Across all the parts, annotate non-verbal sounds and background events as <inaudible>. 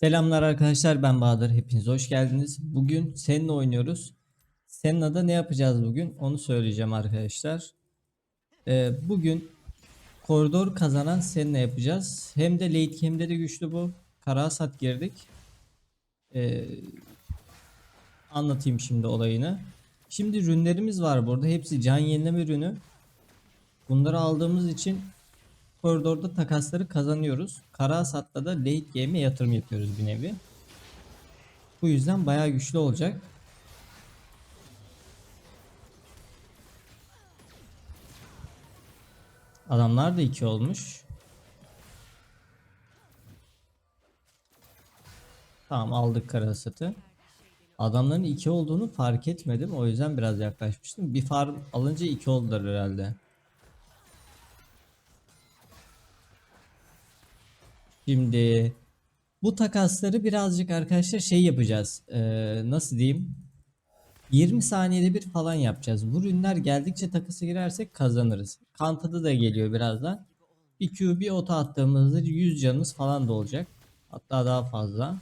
Selamlar arkadaşlar ben Bahadır hepiniz hoş geldiniz. Bugün seninle oynuyoruz. Seninle ne yapacağız bugün onu söyleyeceğim arkadaşlar. Ee, bugün koridor kazanan seninle yapacağız. Hem de late game'de de güçlü bu. Karasat girdik. Ee, anlatayım şimdi olayını. Şimdi rünlerimiz var burada. Hepsi can yenileme ürünü. Bunları aldığımız için koridorda takasları kazanıyoruz. Kara Hasat'ta da late game'e yatırım yapıyoruz bir nevi. Bu yüzden bayağı güçlü olacak. Adamlar da 2 olmuş. Tamam aldık kara hasatı. Adamların 2 olduğunu fark etmedim. O yüzden biraz yaklaşmıştım. Bir farm alınca 2 oldular herhalde. Şimdi bu takasları birazcık arkadaşlar şey yapacağız. Ee, nasıl diyeyim? 20 saniyede bir falan yapacağız. Bu ürünler geldikçe takası girersek kazanırız. Kantada da geliyor birazdan. Bir Q bir ota attığımızda 100 canımız falan da olacak. Hatta daha fazla.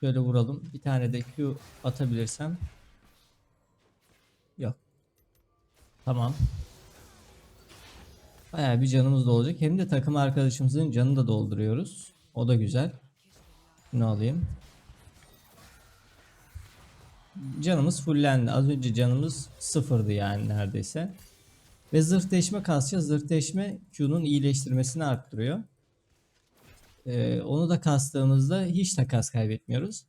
Şöyle vuralım. Bir tane de Q atabilirsem. Yok. Tamam. Bayağı bir canımız da olacak. Hem de takım arkadaşımızın canını da dolduruyoruz. O da güzel. Şunu alayım. Canımız fullendi. Az önce canımız sıfırdı yani neredeyse. Ve zırh deşme kasacağız. Zırh Q'nun iyileştirmesini arttırıyor. Ee, onu da kastığımızda hiç takas kaybetmiyoruz.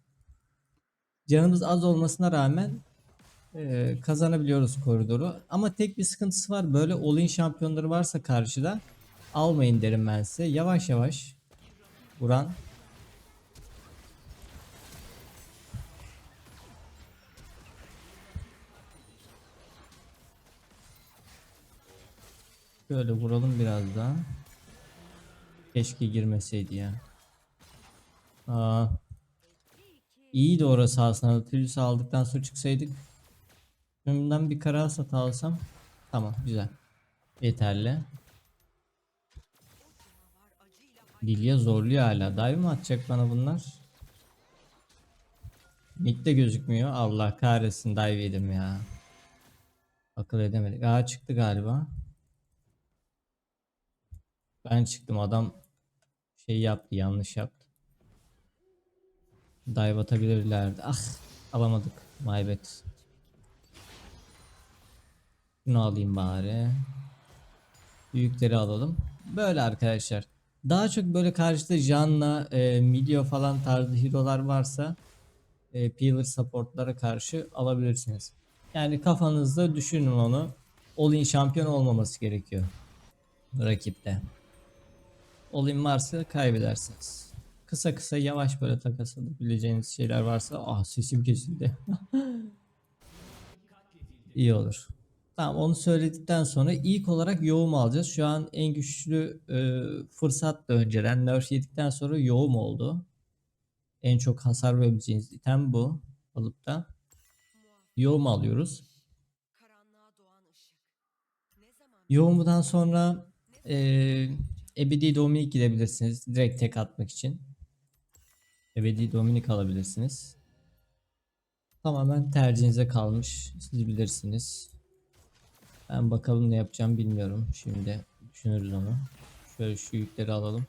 Canımız az olmasına rağmen ee, kazanabiliyoruz koridoru. Ama tek bir sıkıntısı var. Böyle all-in şampiyonları varsa karşıda almayın derim ben size. Yavaş yavaş vuran. Şöyle vuralım biraz daha. Keşke girmeseydi ya. Aa. İyiydi orası aslında. Nautilus aldıktan sonra çıksaydık. Önümden bir kara hasat alsam. Tamam güzel. Yeterli. Lilia zorluyor hala. Dive mi atacak bana bunlar? Mid'de gözükmüyor. Allah kahretsin dive yedim ya. Akıl edemedik. Aa çıktı galiba. Ben çıktım adam şey yaptı yanlış yaptı. Dive atabilirlerdi. Ah alamadık. My bad. Şunu alayım bari. Büyükleri alalım. Böyle arkadaşlar. Daha çok böyle karşıda Janna, e, Milio falan tarzı hero'lar varsa e, Peeler supportlara karşı alabilirsiniz. Yani kafanızda düşünün onu. All-in şampiyon olmaması gerekiyor. Rakipte. All-in varsa kaybedersiniz. Kısa kısa yavaş böyle takas alabileceğiniz şeyler varsa ah sesim kesildi. <laughs> İyi olur. Tamam onu söyledikten sonra ilk olarak yoğum alacağız. Şu an en güçlü e, fırsat da önceden nerf yedikten sonra yoğum oldu. En çok hasar verebileceğiniz item bu. Alıp da yoğum alıyoruz. Yoğumdan sonra e, ebedi Dominik gidebilirsiniz. Direkt tek atmak için. Ebedi Dominik alabilirsiniz. Tamamen tercihinize kalmış. Siz bilirsiniz. Ben bakalım ne yapacağım bilmiyorum. Şimdi düşünürüz onu. Şöyle şu yükleri alalım.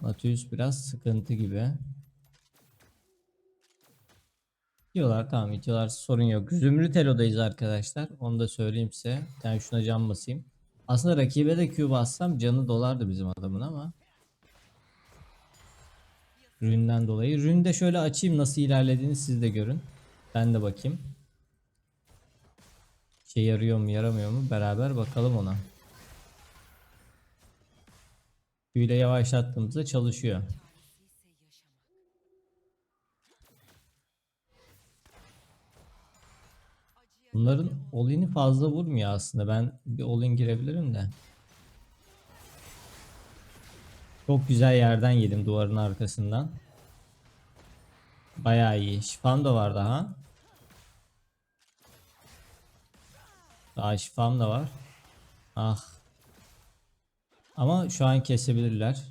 Matius biraz sıkıntı gibi. Diyorlar tamam diyorlar sorun yok. Zümrüt Elo'dayız arkadaşlar. Onu da söyleyeyim size. Ben şuna can basayım. Aslında rakibe de Q bassam canı dolardı bizim adamın ama. Ründen dolayı. Ründe şöyle açayım nasıl ilerlediğini siz de görün. Ben de bakayım. Şey yarıyor mu yaramıyor mu beraber bakalım ona. Q'yle yavaşlattığımızda çalışıyor. Bunların all fazla vurmuyor aslında. Ben bir all girebilirim de. Çok güzel yerden yedim duvarın arkasından. Bayağı iyi. Şifam da var daha. Daha şifam da var. Ah. Ama şu an kesebilirler.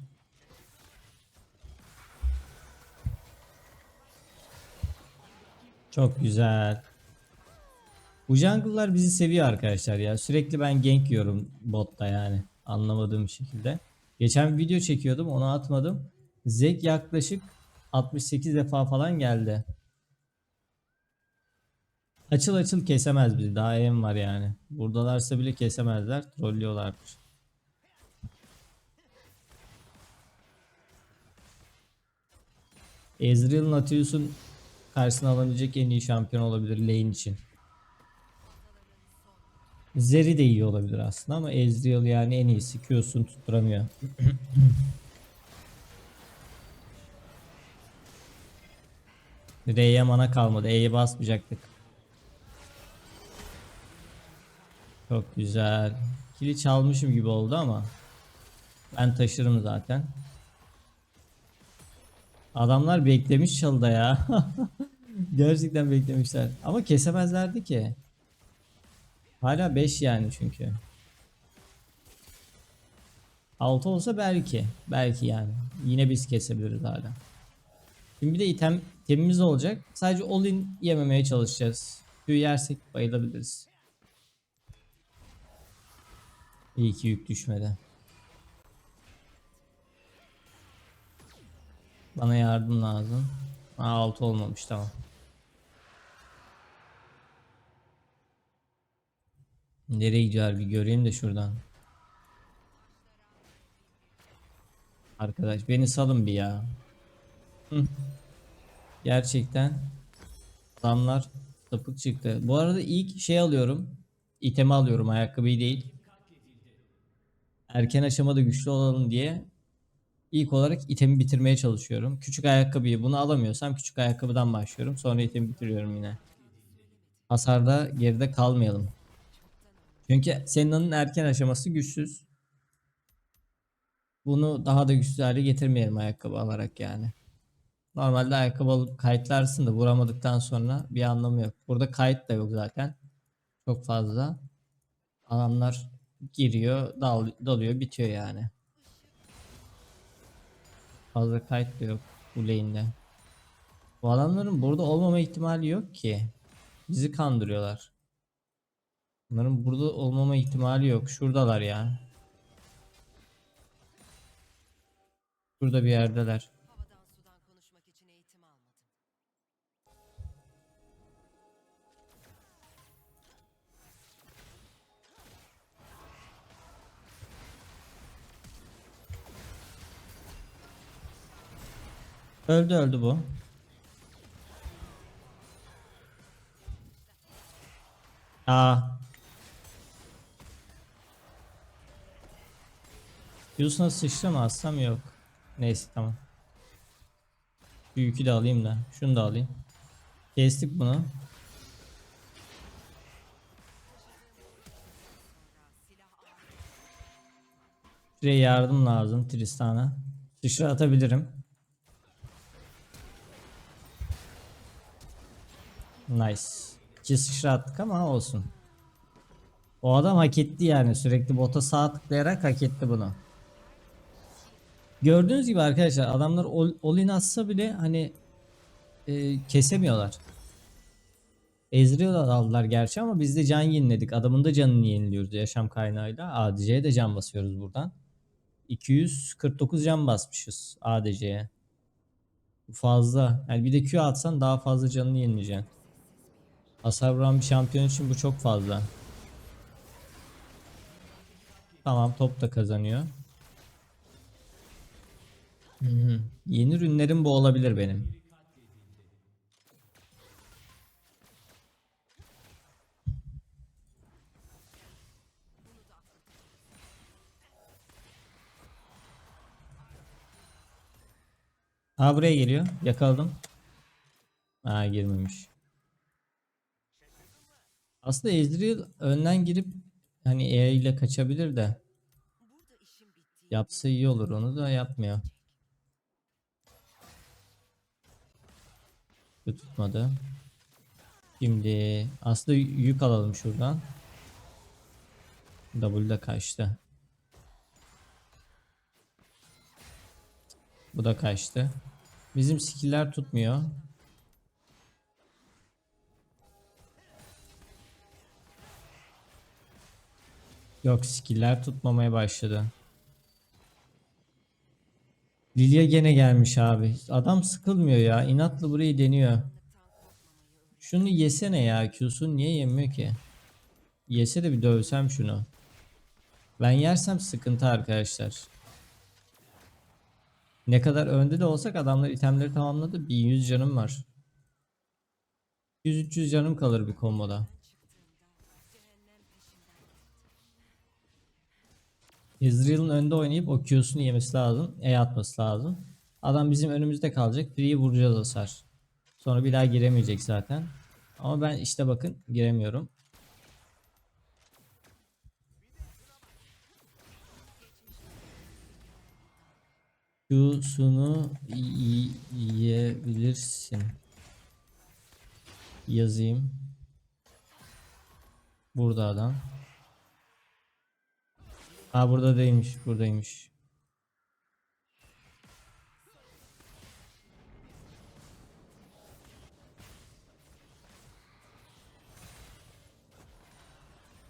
Çok güzel. Bu jungle'lar bizi seviyor arkadaşlar ya. Sürekli ben gank yiyorum botta yani. Anlamadığım şekilde. Geçen bir video çekiyordum onu atmadım. Zek yaklaşık 68 defa falan geldi. Açıl açıl kesemez bizi. Daha em var yani. Buradalarsa bile kesemezler. Trollüyorlardır. Ezreal Nautilus'un karşısına alabilecek en iyi şampiyon olabilir lane için. Zeri de iyi olabilir aslında ama Ezreal yani en iyisi. Q'sunu tutturamıyor. <laughs> R'ye mana kalmadı. E'ye basmayacaktık. Çok güzel. Kili çalmışım gibi oldu ama ben taşırım zaten. Adamlar beklemiş çalıda ya. <laughs> Gerçekten beklemişler. Ama kesemezlerdi ki. Hala 5 yani çünkü. 6 olsa belki. Belki yani. Yine biz kesebiliriz hala. Şimdi bir de item, itemimiz olacak. Sadece all in yememeye çalışacağız. Q yersek bayılabiliriz. İyi ki yük düşmedi. Bana yardım lazım. Aa, 6 olmamış tamam. Nereye gidiyor bir göreyim de şuradan. Arkadaş beni salın bir ya. Gerçekten adamlar sapık çıktı. Bu arada ilk şey alıyorum. İtemi alıyorum ayakkabıyı değil. Erken aşamada güçlü olalım diye ilk olarak itemi bitirmeye çalışıyorum. Küçük ayakkabıyı bunu alamıyorsam küçük ayakkabıdan başlıyorum. Sonra itemi bitiriyorum yine. Hasarda geride kalmayalım. Çünkü Senna'nın erken aşaması güçsüz. Bunu daha da güçlü hale getirmeyelim ayakkabı alarak yani. Normalde ayakkabı alıp kayıtlarsın da vuramadıktan sonra bir anlamı yok. Burada kayıt da yok zaten. Çok fazla. Adamlar giriyor, dal, dalıyor, bitiyor yani. Fazla kayıt da yok bu lane'de. Bu adamların burada olmama ihtimali yok ki. Bizi kandırıyorlar. Bunların burada olmama ihtimali yok. Şuradalar ya. Şurada bir yerdeler. Öldü öldü bu. Aa. Yusuf'a sıçra mı atsam yok. Neyse tamam. Şu yükü de alayım da. Şunu da alayım. Kestik bunu. Şuraya yardım lazım Tristan'a. Sıçra atabilirim. Nice. İki sıçra attık ama olsun. O adam hak etti yani. Sürekli bota sağ tıklayarak hak etti bunu. Gördüğünüz gibi arkadaşlar adamlar all, all in atsa bile hani e, kesemiyorlar. Ezreal aldılar gerçi ama biz de can yeniledik. Adamın da canını yeniliyoruz yaşam kaynağıyla. ADC'ye de can basıyoruz buradan. 249 can basmışız ADC'ye. Fazla. Yani bir de Q atsan daha fazla canını yenileyeceksin. Hasar vuran bir şampiyon için bu çok fazla. Tamam top da kazanıyor. Hı hı. Yeni ürünlerim bu olabilir benim. Ha buraya geliyor. Yakaladım. Ha girmemiş. Aslında Ezreal önden girip hani E ile kaçabilir de yapsa iyi olur onu da yapmıyor. Bu tutmadı. Şimdi aslında yük alalım şuradan. W da kaçtı. Bu da kaçtı. Bizim skiller tutmuyor. Yok skiller tutmamaya başladı. Lilia gene gelmiş abi. Adam sıkılmıyor ya. İnatla burayı deniyor. Şunu yesene ya. Q'sunu niye yemiyor ki? Yese de bir dövsem şunu. Ben yersem sıkıntı arkadaşlar. Ne kadar önde de olsak adamlar itemleri tamamladı. 1100 canım var. 100-300 canım kalır bir komboda. Ezreal'ın önde oynayıp o Q'sunu yemesi lazım. E atması lazım. Adam bizim önümüzde kalacak. Free'yi vuracağız hasar. Sonra bir daha giremeyecek zaten. Ama ben işte bakın giremiyorum. Q'sunu yiyebilirsin. Yazayım. Burada adam. Ha burada değilmiş, buradaymış.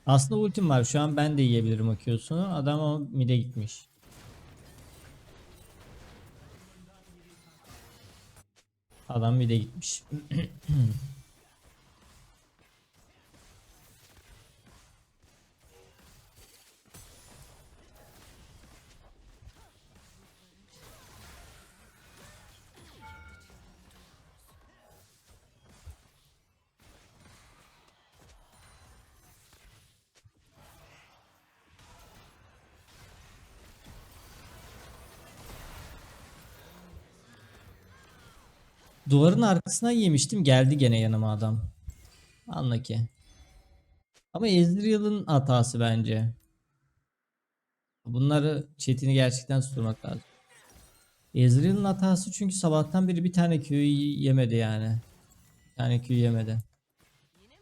Aslında ultim var. Şu an ben de yiyebilirim o Q'sunu. Adam o mid'e gitmiş. Adam mid'e gitmiş. <clears throat> Duvarın arkasına yemiştim. Geldi gene yanıma adam. Anla ki. Ama Ezreal'ın hatası bence. Bunları chatini gerçekten susturmak lazım. Ezreal'ın hatası çünkü sabahtan beri bir tane Q yemedi yani. Bir tane Q yemedi.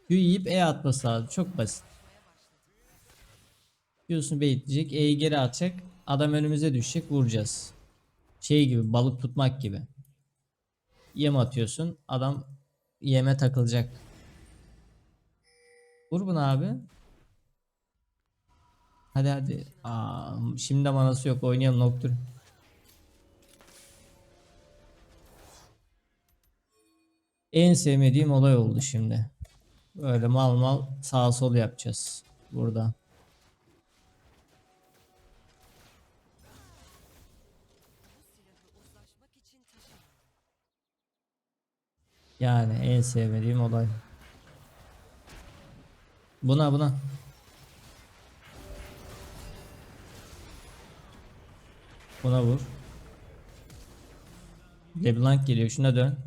Q yiyip E atması lazım. Çok basit. Q'sunu bekleyecek. E'yi geri atacak. Adam önümüze düşecek. Vuracağız. Şey gibi balık tutmak gibi. Yem atıyorsun. Adam yeme takılacak. Vur bunu abi. Hadi hadi. Aa, şimdi manası yok. Oynayalım Nocturne. En sevmediğim olay oldu şimdi. Böyle mal mal sağ sol yapacağız. Burada. Yani en sevmediğim olay. Buna buna. Buna vur. LeBlanc geliyor. Şuna dön.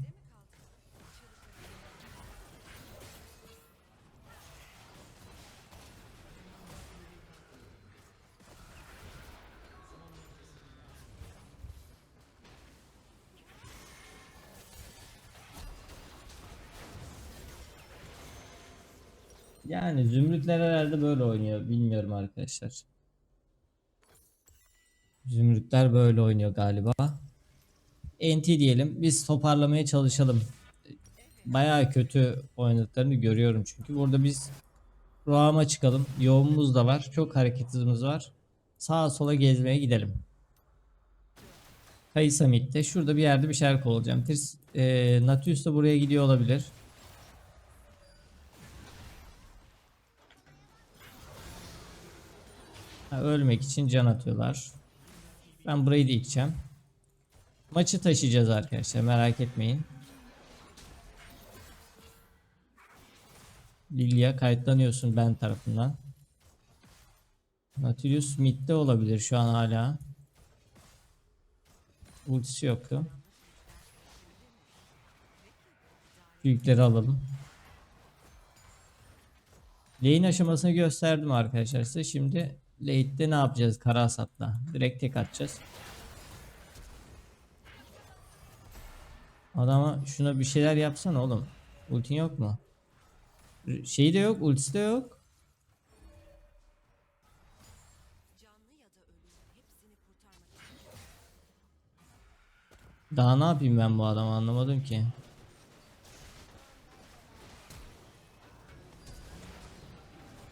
Zümrütler herhalde böyle oynuyor. Bilmiyorum arkadaşlar. Zümrütler böyle oynuyor galiba. NT diyelim. Biz toparlamaya çalışalım. Bayağı kötü oynadıklarını görüyorum çünkü. Burada biz Roam'a çıkalım. Yoğunumuz da var. Çok hareket hızımız var. Sağa sola gezmeye gidelim. Kayısa midde. Şurada bir yerde bir şeyler kovalayacağım. Tirs, e, Natius da buraya gidiyor olabilir. Ölmek için can atıyorlar. Ben burayı da içeceğim. Maçı taşıyacağız arkadaşlar merak etmeyin. Lilia kayıtlanıyorsun ben tarafından. Nautilus midde olabilir şu an hala. Ultisi yoktu. Büyükleri alalım. Lane aşamasını gösterdim arkadaşlar size. Şimdi late'de ne yapacağız Karasat'la? Direkt tek atacağız. Adama şuna bir şeyler yapsana oğlum. Ultin yok mu? Şeyi de yok, ultisi de yok. Daha ne yapayım ben bu adamı anlamadım ki.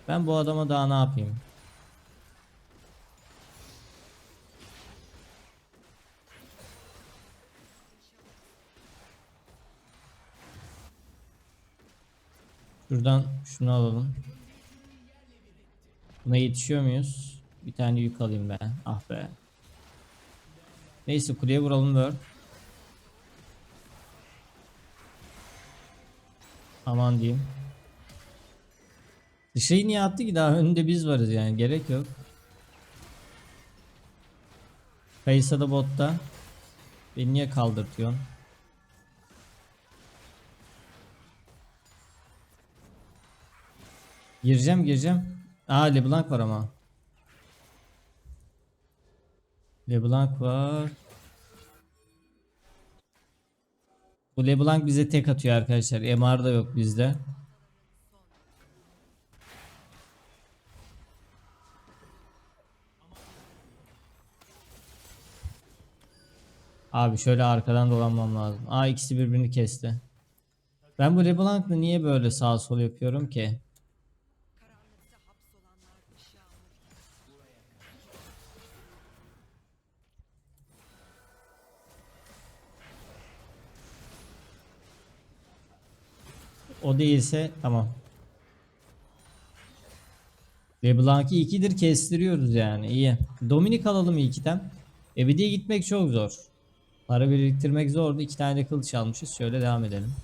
Ben bu adama daha ne yapayım? Şuradan şunu alalım. Buna yetişiyor muyuz? Bir tane yük alayım ben. Ah be. Neyse kuleye vuralım Word. Aman diyeyim. Dışarıyı niye attı ki daha önünde biz varız yani gerek yok. Kayısa da botta. Beni niye kaldırtıyorsun? Gireceğim gireceğim. Aa LeBlanc var ama. LeBlanc var. Bu LeBlanc bize tek atıyor arkadaşlar. MR da yok bizde. Abi şöyle arkadan dolanmam lazım. Aa ikisi birbirini kesti. Ben bu LeBlanc'la niye böyle sağ sol yapıyorum ki? Değilse tamam. LeBlanc'ı ikidir kestiriyoruz yani iyi. Dominik alalım ilkiden. Ebedi'ye gitmek çok zor. Para biriktirmek zordu. İki tane de kılıç almışız. Şöyle devam edelim.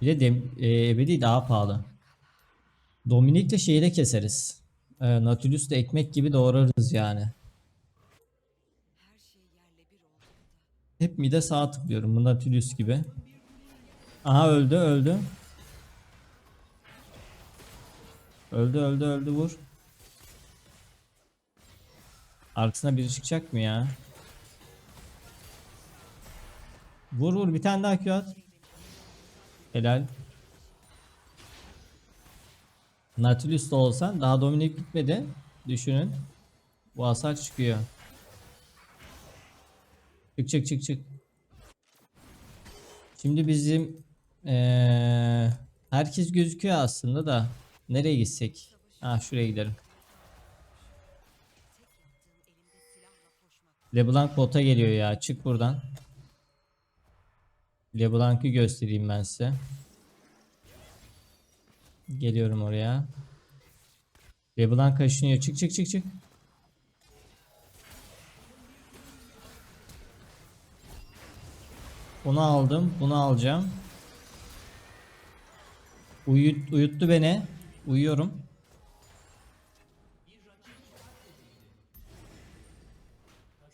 Bir de dem- e, Ebedi daha pahalı. Dominik'le şeyi de keseriz. E, Nautilus da ekmek gibi doğrarız yani. Hep mide sağ tıklıyorum. Bu Nautilus gibi. Aha öldü öldü. Öldü öldü öldü vur. Arkasına biri çıkacak mı ya? Vur vur bir tane daha Q at. Helal. Nautilus da olsan daha Dominik bitmedi. Düşünün. Bu hasar çıkıyor. Çık çık çık çık. Şimdi bizim eee, herkes gözüküyor aslında da nereye gitsek? Ha şuraya gidelim. LeBlanc bota geliyor ya. Çık buradan. LeBlanc'ı göstereyim ben size. Geliyorum oraya. LeBlanc kaşınıyor. Çık çık çık çık. Bunu aldım. Bunu alacağım. Uyut, uyuttu beni. Uyuyorum.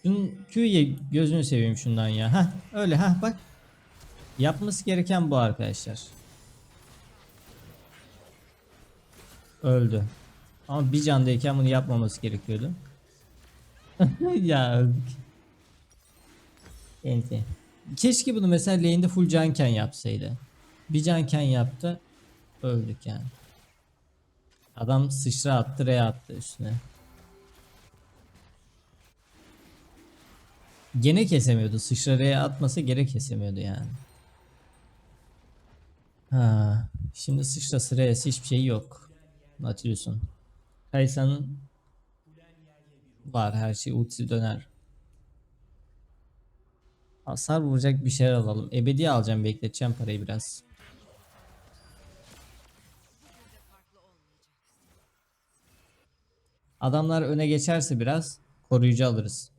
Şunun Q'ye gözünü seveyim şundan ya. Heh, öyle ha bak. Yapması gereken bu arkadaşlar. Öldü. Ama bir candayken bunu yapmaması gerekiyordu. <laughs> ya öldük. Enti. Keşke bunu mesela lane'de full canken yapsaydı. Bir canken yaptı. Öldük yani. Adam sıçra attı, re attı üstüne. Gene kesemiyordu. Sıçra re atmasa gene kesemiyordu yani. Ha, şimdi sıçrası re'si hiçbir şey yok. Nautilus'un. Kaysa'nın var her şey ultisi döner. Hasar vuracak bir şeyler alalım. Ebedi alacağım bekleteceğim parayı biraz. Adamlar öne geçerse biraz koruyucu alırız.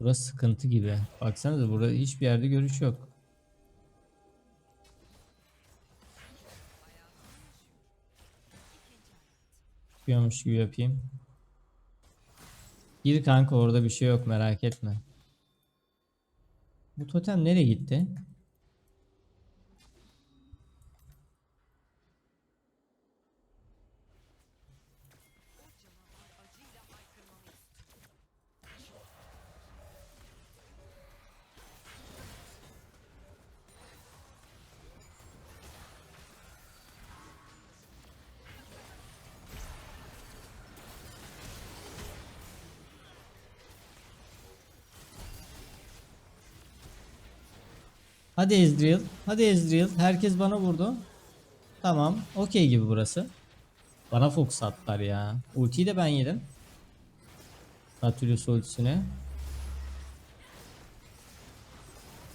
Burası sıkıntı gibi. Baksanıza burada hiçbir yerde görüş yok. Çıkıyormuş gibi yapayım. Gir kanka orada bir şey yok merak etme. Bu totem nereye gitti? Hadi Ezreal. Hadi Ezreal. Herkes bana vurdu. Tamam. Okey gibi burası. Bana fokus attılar ya. Ultiyi de ben yedim. Nautilus ultisine.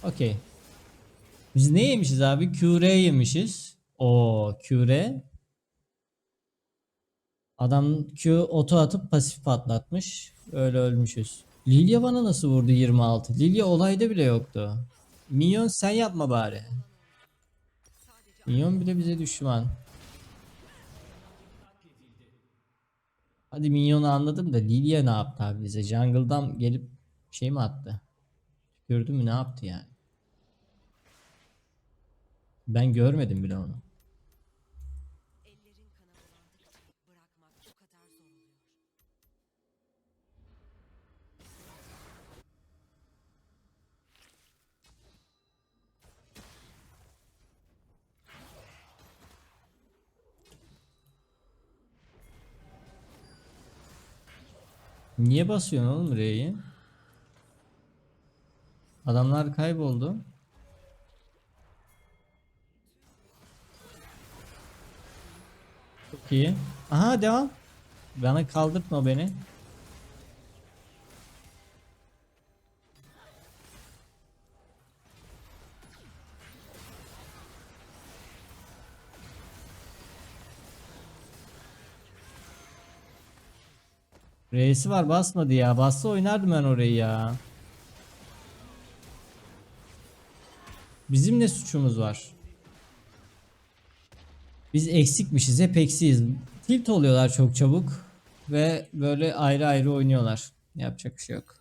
Okey. Biz ne yemişiz abi? QR yemişiz. O QR. Adam Q oto atıp pasif patlatmış. Öyle ölmüşüz. Lilia bana nasıl vurdu 26? Lilia olayda bile yoktu. Minyon sen yapma bari. Minyon bile bize düşman. Hadi Minyon'u anladım da Lilia ne yaptı abi bize? Jungle'dan gelip şey mi attı? Gördü mü ne yaptı yani? Ben görmedim bile onu. Niye basıyorsun oğlum R'yi? Adamlar kayboldu. Çok iyi. Aha devam. Bana kaldırtma beni. R'si var basmadı ya. Bassa oynardım ben orayı ya. Bizim ne suçumuz var? Biz eksikmişiz. Hep eksiyiz. Tilt oluyorlar çok çabuk. Ve böyle ayrı ayrı oynuyorlar. Yapacak bir şey yok.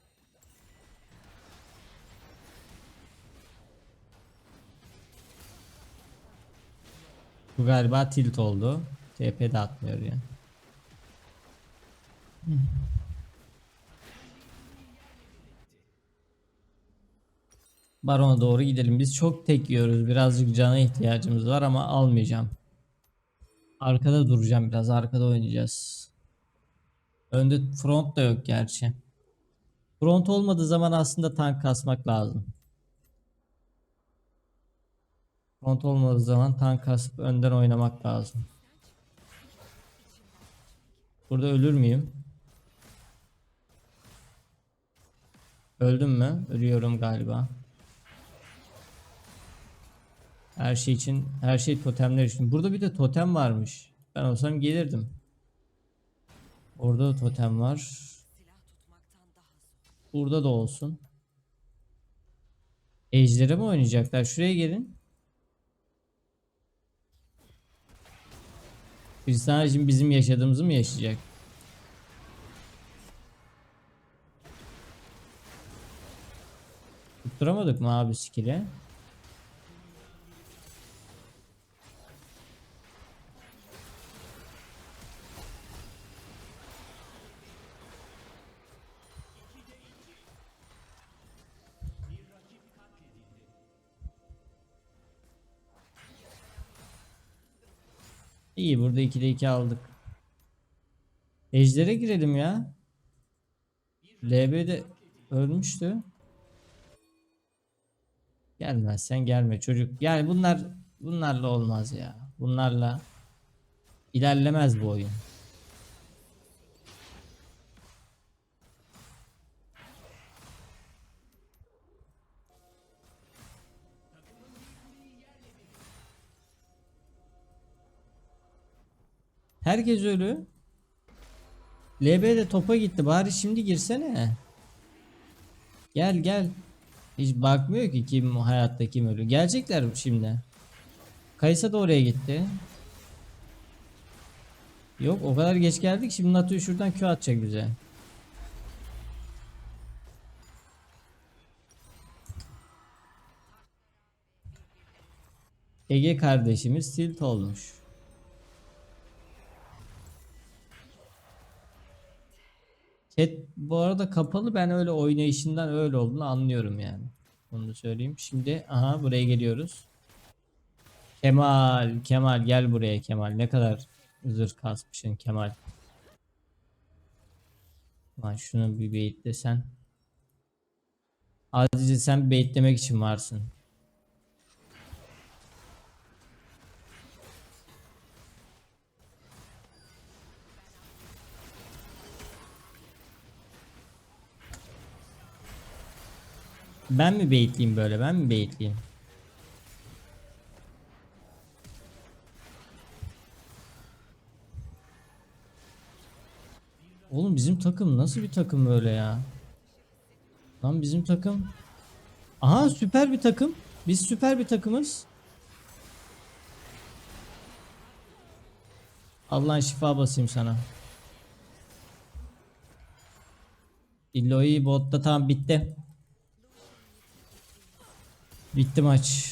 Bu galiba tilt oldu. TP de atmıyor Barona doğru gidelim. Biz çok tek yiyoruz. Birazcık cana ihtiyacımız var ama almayacağım. Arkada duracağım biraz. Arkada oynayacağız. Önde front da yok gerçi. Front olmadığı zaman aslında tank kasmak lazım. Front olmadığı zaman tank kasıp önden oynamak lazım. Burada ölür müyüm? Öldüm mü? Ölüyorum galiba. Her şey için, her şey totemler için. Burada bir de totem varmış. Ben olsam gelirdim. Orada da totem var. Burada da olsun. Ejder'e mi oynayacaklar? Şuraya gelin. Kristal şimdi bizim yaşadığımızı mı yaşayacak? Tutturamadık mı abi skill'e? İyi burada 2'de 2 aldık. Ejder'e girelim ya. LB'de ölmüştü. Gelmezsen gelme çocuk. Yani bunlar bunlarla olmaz ya. Bunlarla ilerlemez bu oyun. Herkes ölü. LB de topa gitti. Bari şimdi girsene. Gel gel. Hiç bakmıyor ki kim hayatta kim ölü. Gelecekler şimdi. Kaysa da oraya gitti. Yok o kadar geç geldik. Şimdi Natu'yu şuradan Q atacak bize. Ege kardeşimiz tilt olmuş. Chat bu arada kapalı ben öyle oynayışından öyle olduğunu anlıyorum yani. Onu da söyleyeyim. Şimdi aha buraya geliyoruz. Kemal, Kemal gel buraya Kemal. Ne kadar zırh kasmışsın Kemal. Lan şunu bir beyitlesen. Sadece sen beyitlemek için varsın. Ben mi baitleyeyim böyle? Ben mi baitleyeyim? Oğlum bizim takım nasıl bir takım böyle ya? Lan bizim takım. Aha süper bir takım. Biz süper bir takımız. Allah'ın şifa basayım sana. Illoi botta tamam bitti. Bitti maç.